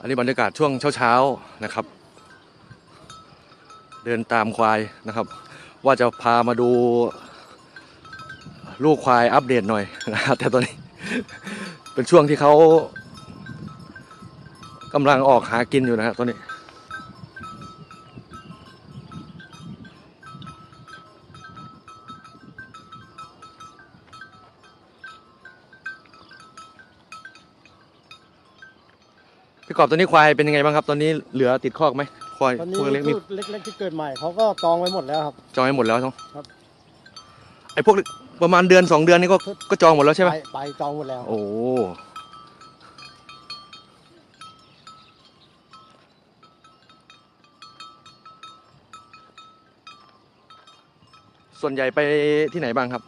อันนี้บรรยากาศช่วงเช้าๆนะครับ เดินตามควายนะครับ ว่าจะพามาดูลูกควายอัปเดตหน่อยนะครับแต่ตอนนี้ เป็นช่วงที่เขากำลังออกหากินอยู่นะครับตอนนี้ พี่กอบตอนนี้ควายเป็นยังไงบ้างครับ ตอนนี้เหลือติดคอกไหมควายตอนนี้พวกเล็กมีลูกเล็กๆที่เกิดใหม่เขาก็จองไว้หมดแล้วครับ จองให้หมดแล้วเนาะครับ ไอ้พวกประมาณเดือนสองเดือนนี่ก็ก็จองหมดแล้วใช่ไหมไปไปจองหมดแล้ว โอ้ส่วนใหญ่ไปที่ไหนบ้างครับ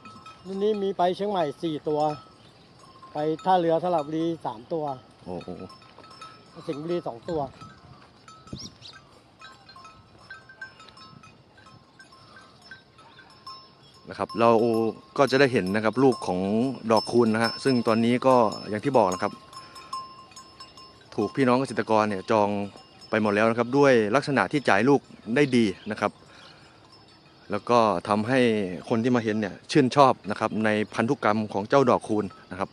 รุ่นนี้มีไปเชียงใหม่สี่ตัว ไปท่าเรือสระบุรีสามตัว โอ้โห สิงห์บุรีสองตัว นะครับเราก็จะได้เห็นนะครับลูกของดอกคูณนะฮะซึ่งตอนนี้ก็อย่างที่บอกนะครับ ถูกพี่น้องเกษตรกรเนี่ยจองไปหมดแล้วนะครับ ด้วยลักษณะที่จ่ายลูกได้ดีนะครับ แล้วก็ทำให้คนที่มาเห็นเนี่ยชื่นชอบนะครับในพันธุกรรมของเจ้าดอกคูณนะครับ